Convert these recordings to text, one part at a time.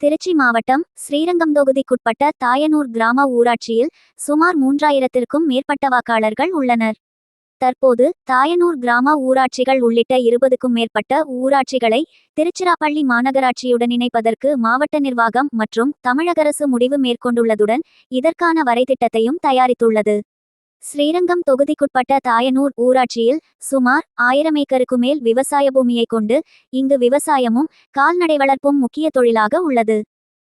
திருச்சி மாவட்டம் ஸ்ரீரங்கம் தொகுதிக்குட்பட்ட தாயனூர் கிராம ஊராட்சியில் சுமார் மூன்றாயிரத்திற்கும் மேற்பட்ட வாக்காளர்கள் உள்ளனர். தற்போது தாயனூர் கிராம ஊராட்சிகள் உள்ளிட்ட இருபதுக்கும் மேற்பட்ட ஊராட்சிகளை திருச்சிராப்பள்ளி மாநகராட்சியுடன் இணைப்பதற்கு மாவட்ட நிர்வாகம் மற்றும் தமிழக அரசு முடிவு மேற்கொண்டுள்ளதுடன் இதற்கான வரைதிட்டத்தையும் தயாரித்துள்ளது. ஸ்ரீரங்கம் தொகுதிக்குட்பட்ட தாயனூர் ஊராட்சியில் சுமார் ஆயிரம் ஏக்கருக்கு மேல் விவசாய பூமியை கொண்டு இங்கு விவசாயமும் கால்நடை வளர்ப்பும் முக்கிய தொழிலாக உள்ளது.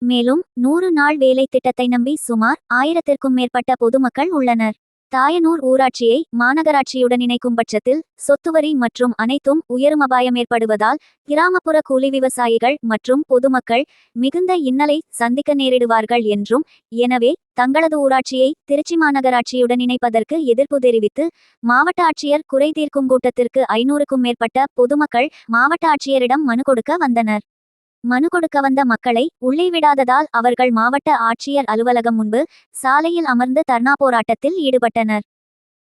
மேலும் நூறு நாள் வேலை திட்டத்தை நம்பி சுமார் ஆயிரத்திற்கும் மேற்பட்ட பொதுமக்கள் உள்ளனர். தாயனூர் ஊராட்சியை மாநகராட்சியுடன் இணைக்கும் பட்சத்தில் சொத்துவரி மற்றும் அனைத்தும் உயரும் அபாயம் ஏற்படுவதால் கிராமப்புற கூலி விவசாயிகள் மற்றும் பொதுமக்கள் மிகுந்த இன்னலை சந்திக்க நேரிடுவார்கள் என்றும் எனவே தங்களது ஊராட்சியை திருச்சி மாநகராட்சியுடன் இணைப்பதற்கு எதிர்ப்பு தெரிவித்து மாவட்ட ஆட்சியர் குறை தீர்க்கும் கூட்டத்திற்கு ஐநூறுக்கும் மேற்பட்ட பொதுமக்கள் மாவட்ட ஆட்சியரிடம் மனு கொடுக்க வந்தனர். மனு கொடுக்க வந்த மக்களை உள்ளே விடாததால் அவர்கள் மாவட்ட ஆட்சியர் அலுவலகம் முன்பு சாலையில் அமர்ந்து தர்ணா போராட்டத்தில் ஈடுபட்டனர்.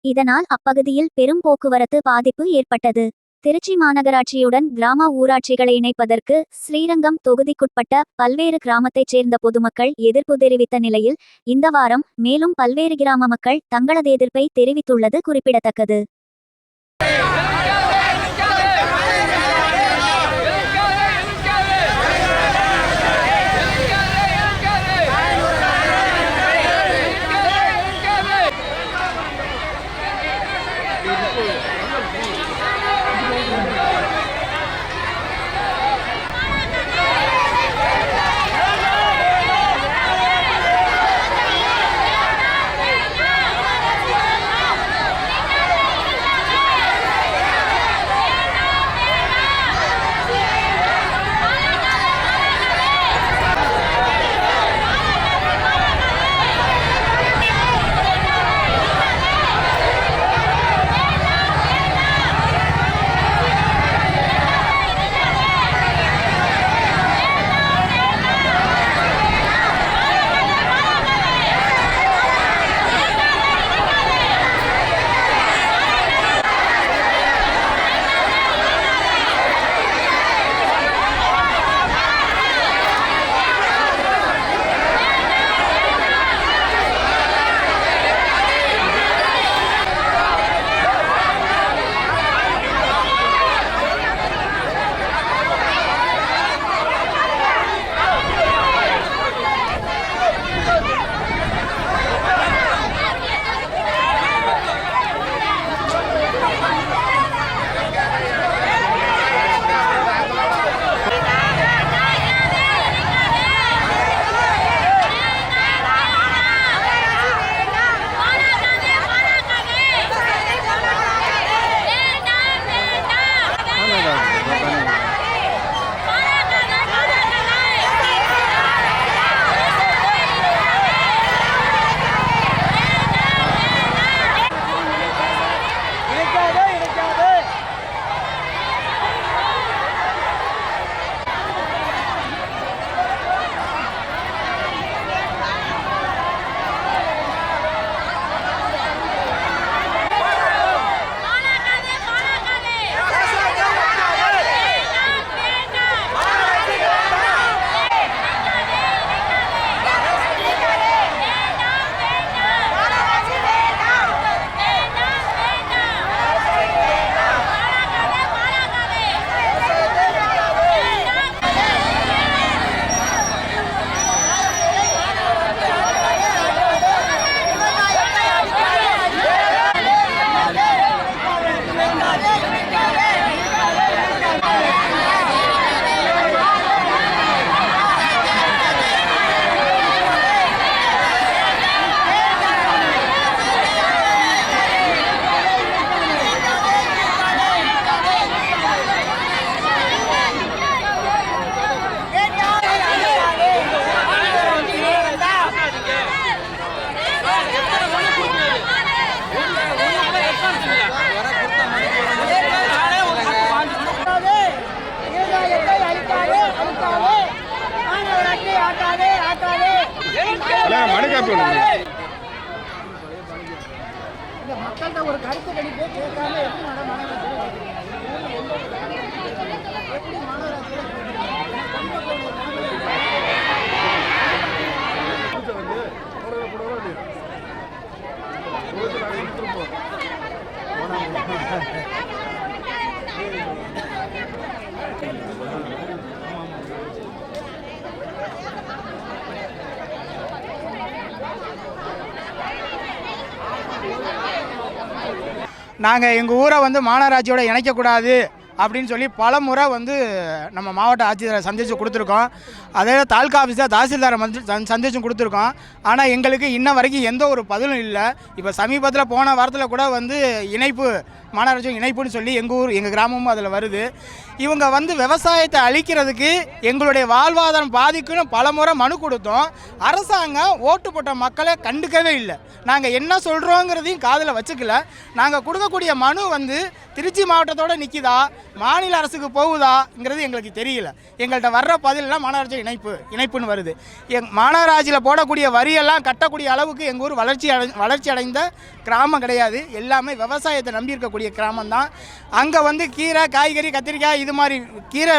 இதனால் அப்பகுதியில் பெரும் போக்குவரத்து பாதிப்பு ஏற்பட்டது. திருச்சி மாநகராட்சியுடன் கிராம ஊராட்சிகளை இணைப்பதற்கு ஸ்ரீரங்கம் தொகுதிக்குட்பட்ட பல்வேறு கிராமத்தைச் சேர்ந்த பொதுமக்கள் எதிர்ப்பு தெரிவித்த நிலையில் இந்த வாரம் மேலும் பல்வேறு கிராம மக்கள் தங்களது எதிர்ப்பை தெரிவித்துள்ளது குறிப்பிடத்தக்கது. மனுக்காப்பி இந்த மக்கள்கிட்ட ஒரு கருத்து கணிப்பே கேட்காம எப்படி நட எப்படி மாநகராட்சி நாங்கள் எங்கள் ஊரை வந்து மாநகராட்சியோட இணைக்கக்கூடாது அப்படின்னு சொல்லி பல முறை வந்து நம்ம மாவட்ட ஆட்சியரை சந்தித்து கொடுத்துருக்கோம். அதே தாலுக்கா ஆஃபீஸில் தாசில்தாரை வந்து சந் சந்திச்சும் கொடுத்துருக்கோம். ஆனால் எங்களுக்கு இன்ன வரைக்கும் எந்த ஒரு பதிலும் இல்லை. இப்போ சமீபத்தில் போன வாரத்தில் கூட வந்து இணைப்பு மாநகராட்சி இணைப்புன்னு சொல்லி எங்கள் ஊர் எங்கள் கிராமமும் அதில் வருது. இவங்க வந்து விவசாயத்தை அழிக்கிறதுக்கு எங்களுடைய வாழ்வாதாரம் பாதிக்குன்னு பல முறை மனு கொடுத்தோம். அரசாங்கம் ஓட்டு போட்ட மக்களை கண்டுக்கவே இல்லை. நாங்கள் என்ன சொல்கிறோங்கிறதையும் காதில் வச்சுக்கல. நாங்கள் கொடுக்கக்கூடிய மனு வந்து திருச்சி மாவட்டத்தோட நிற்கிதா மாநில அரசுக்கு போகுதாங்கிறது எங்களுக்கு தெரியல. எங்கள்கிட்ட வர்ற பதிலெலாம் மாநகராட்சி இணைப்பு இணைப்புன்னு வருது. எங் மாநகராட்சியில் போடக்கூடிய வரியெல்லாம் கட்டக்கூடிய அளவுக்கு எங்கள் ஊர் வளர்ச்சி அடை வளர்ச்சி அடைந்த கிராமம் கிடையாது. எல்லாமே விவசாயத்தை நம்பி இருக்கக்கூடிய கிராமம் தான் அங்கே வந்து கீரை காய்கறி கத்திரிக்காய் இது மாதிரி கீரை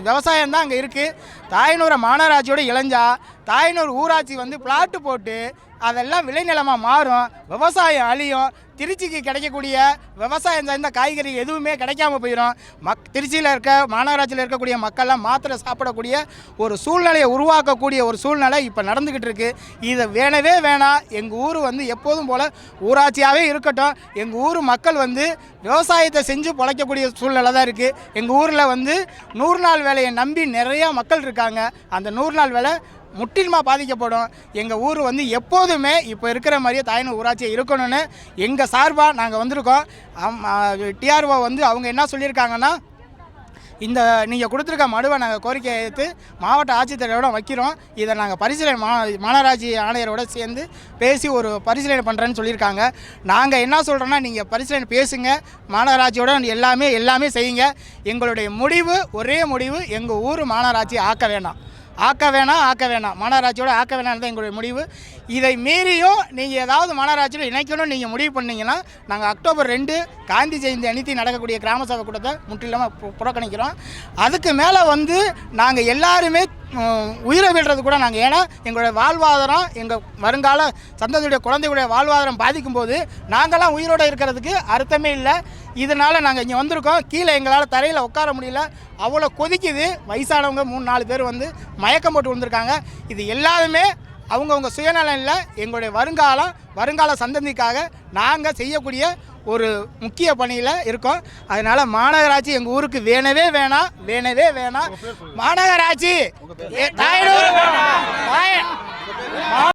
விவசாயம் தான் அங்கே இருக்குது தாயனூரை மாநகராட்சியோட இளைஞா தாயனூர் ஊராட்சி வந்து பிளாட்டு போட்டு அதெல்லாம் விளைநிலமாக மாறும். விவசாயம் அழியும். திருச்சிக்கு கிடைக்கக்கூடிய விவசாயம் சார்ந்த காய்கறி எதுவுமே கிடைக்காம போயிடும் மக் திருச்சியில் இருக்க மாநகராட்சியில் இருக்கக்கூடிய மக்கள்லாம் மாத்திரை சாப்பிடக்கூடிய ஒரு சூழ்நிலையை உருவாக்கக்கூடிய ஒரு சூழ்நிலை இப்போ நடந்துக்கிட்டு இருக்கு. இதை வேணவே வேணாம். எங்கள் ஊர் வந்து எப்போதும் போல் ஊராட்சியாகவே இருக்கட்டும். எங்கள் ஊர் மக்கள் வந்து விவசாயத்தை செஞ்சு பிழைக்கக்கூடிய சூழ்நிலை தான் இருக்குது எங்கள் ஊரில் வந்து நூறு நாள் வேலையை நம்பி நிறையா மக்கள் இருக்காங்க. அந்த நூறு நாள் வேலை முற்றிலுமாக பாதிக்கப்படும். எங்கள் ஊர் வந்து எப்போதுமே இப்போ இருக்கிற மாதிரியே தாயின ஊராட்சியை இருக்கணும்னு எங்கள் சார்பாக நாங்கள் வந்திருக்கோம். டிஆர்ஓ வந்து அவங்க என்ன சொல்லியிருக்காங்கன்னா இந்த நீங்கள் கொடுத்துருக்க மனுவை நாங்கள் கோரிக்கையை எடுத்து மாவட்ட ஆட்சித்தலைவரோட வைக்கிறோம். இதை நாங்கள் பரிசீலனை மா மாநகராட்சி ஆணையரோட சேர்ந்து பேசி ஒரு பரிசீலனை பண்ணுறேன்னு சொல்லியிருக்காங்க. நாங்கள் என்ன சொல்கிறோன்னா நீங்கள் பரிசீலனை பேசுங்க. மாநகராட்சியோட எல்லாமே எல்லாமே செய்யுங்க. எங்களுடைய முடிவு ஒரே முடிவு எங்கள் ஊர் மாநகராட்சி ஆக்க வேண்டாம் ஆக்க வேணாம் ஆக்க வேணாம். மாநகராட்சியோட ஆக்க வேணாம் தான் எங்களுடைய முடிவு. இதை மீறியும் நீங்கள் ஏதாவது மாநகராட்சியில் இணைக்கணும்னு நீங்கள் முடிவு பண்ணிங்கன்னா நாங்கள் அக்டோபர் ரெண்டு காந்தி ஜெயந்தி அணித்தி நடக்கக்கூடிய கிராம சபை கூட்டத்தை முற்றிலுமாக புறக்கணிக்கிறோம். அதுக்கு மேலே வந்து நாங்கள் எல்லாருமே உயிரை விடுறது கூட நாங்கள் ஏன்னா எங்களுடைய வாழ்வாதாரம் எங்கள் வருங்கால சந்ததியுடைய குழந்தைகளுடைய வாழ்வாதாரம் பாதிக்கும் போது நாங்களாம் உயிரோடு இருக்கிறதுக்கு அர்த்தமே இல்லை. இதனால் நாங்கள் இங்கே வந்திருக்கோம். கீழே எங்களால் தரையில் உட்கார முடியல. அவ்வளோ கொதிக்குது. வயசானவங்க மூணு நாலு பேர் வந்து மயக்கம் போட்டு வந்திருக்காங்க இது எல்லாருமே அவங்கவுங்க சுயநலம் இல்லை. எங்களுடைய வருங்காலம் வருங்கால சந்ததிக்காக நாங்கள் செய்யக்கூடிய ஒரு முக்கிய பணியில் இருக்கோம். அதனால் மாநகராட்சி எங்கள் ஊருக்கு வேணவே வேணாம் வேணவே வேணாம் மாநகராட்சி தாயனூர்.